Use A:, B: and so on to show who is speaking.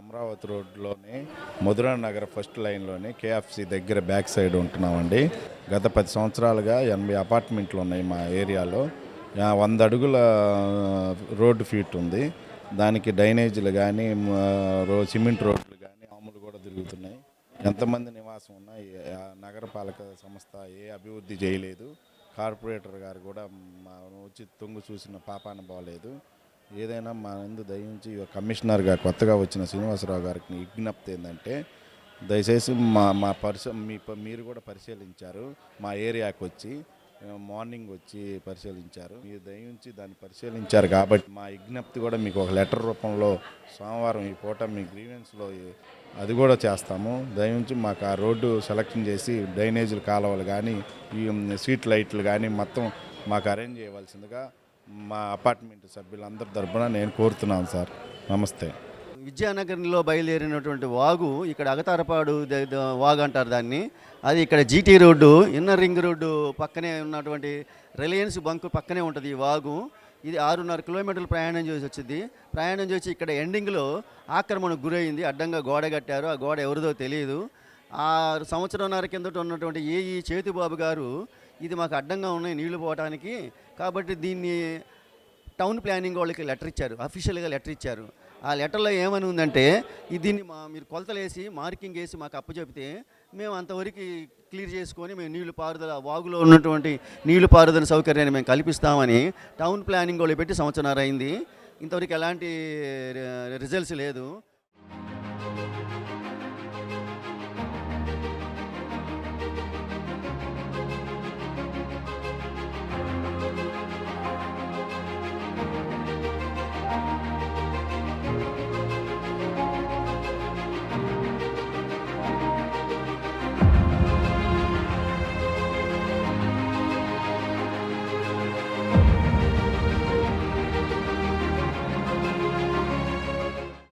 A: అమరావతి రోడ్లోనే మధురా నగర్ ఫస్ట్ లైన్లోనే కేఎఫ్సి దగ్గర బ్యాక్ సైడ్ ఉంటున్నామండి. గత పది సంవత్సరాలుగా ఎనభై అపార్ట్మెంట్లు ఉన్నాయి మా ఏరియాలో. వంద అడుగుల రోడ్డు ఫీట్ ఉంది. దానికి డ్రైనేజీలు కానీ రో సిమెంట్ రోడ్లు కానీ మామూలు కూడా తిరుగుతున్నాయి. ఎంతమంది నివాసం ఉన్నా నగరపాలక సంస్థ ఏ అభివృద్ధి చేయలేదు. కార్పొరేటర్ గారు కూడా వచ్చి తొంగు చూసిన పాపాన పోలేదు ఏదైనా మా ముందు దయించి కమిషనర్గా కొత్తగా వచ్చిన శ్రీనివాసరావు గారికి విజ్ఞప్తి ఏంటంటే దయచేసి మా మా పరిశ మీ మీరు కూడా పరిశీలించారు. మా ఏరియాకి వచ్చి మార్నింగ్ వచ్చి పరిశీలించారు. మీరు దయించి దాన్ని పరిశీలించారు కాబట్టి మా విజ్ఞప్తి కూడా మీకు ఒక లెటర్ రూపంలో సోమవారం ఈ పూట మీ గ్రీవెన్స్లో అది కూడా చేస్తాము. దయించి మాకు ఆ రోడ్డు సెలక్షన్ చేసి డ్రైనేజీలు కాలువలు కానీ ఈ స్ట్రీట్ లైట్లు కానీ మొత్తం మాకు అరేంజ్ చేయవలసిందిగా మా అపార్ట్మెంట్ సభ్యులందరి తరపున నేను కోరుతున్నాను సార్. నమస్తే.
B: విద్యానగరంలో బయలుదేరినటువంటి వాగు ఇక్కడ అగతారపాడు వాగు అంటారు దాన్ని. అది ఇక్కడ GT road inner ring road పక్కనే ఉన్నటువంటి రిలయన్స్ బంకు పక్కనే ఉంటుంది ఈ వాగు. ఇది ఆరున్నర కిలోమీటర్లు ప్రయాణం చేసి వచ్చింది. ప్రయాణం చేసి ఇక్కడ ఎండింగ్లో ఆక్రమణకు గురైంది. అడ్డంగా గోడ కట్టారు. ఆ గోడ ఎవరిదో తెలియదు ఆ సంవత్సరంన్నర కిందట ఉన్నటువంటి ఏఈ చేతిబాబు గారు ఇది మాకు అడ్డంగా ఉన్నాయి నీళ్ళు పోవడానికి కాబట్టి దీన్ని టౌన్ ప్లానింగ్ వాళ్ళకి లెటర్ ఇచ్చారు. అఫీషియల్గా లెటర్ ఇచ్చారు. ఆ లెటర్లో ఏమని ఉందంటే దీన్ని మా మీరు కొలతలు వేసి మార్కింగ్ వేసి మాకు అప్పచెపితే మేము అంతవరకు క్లియర్ చేసుకొని మేము నీళ్ళు పారుదల వాగులో ఉన్నటువంటి నీళ్ళు పారుదల సౌకర్యాన్ని మేము కల్పిస్తామని టౌన్ ప్లానింగ్ వాళ్ళు పెట్టి సంవత్సరం అయింది ఇంతవరకు ఎలాంటి రిజల్ట్స్ లేదు.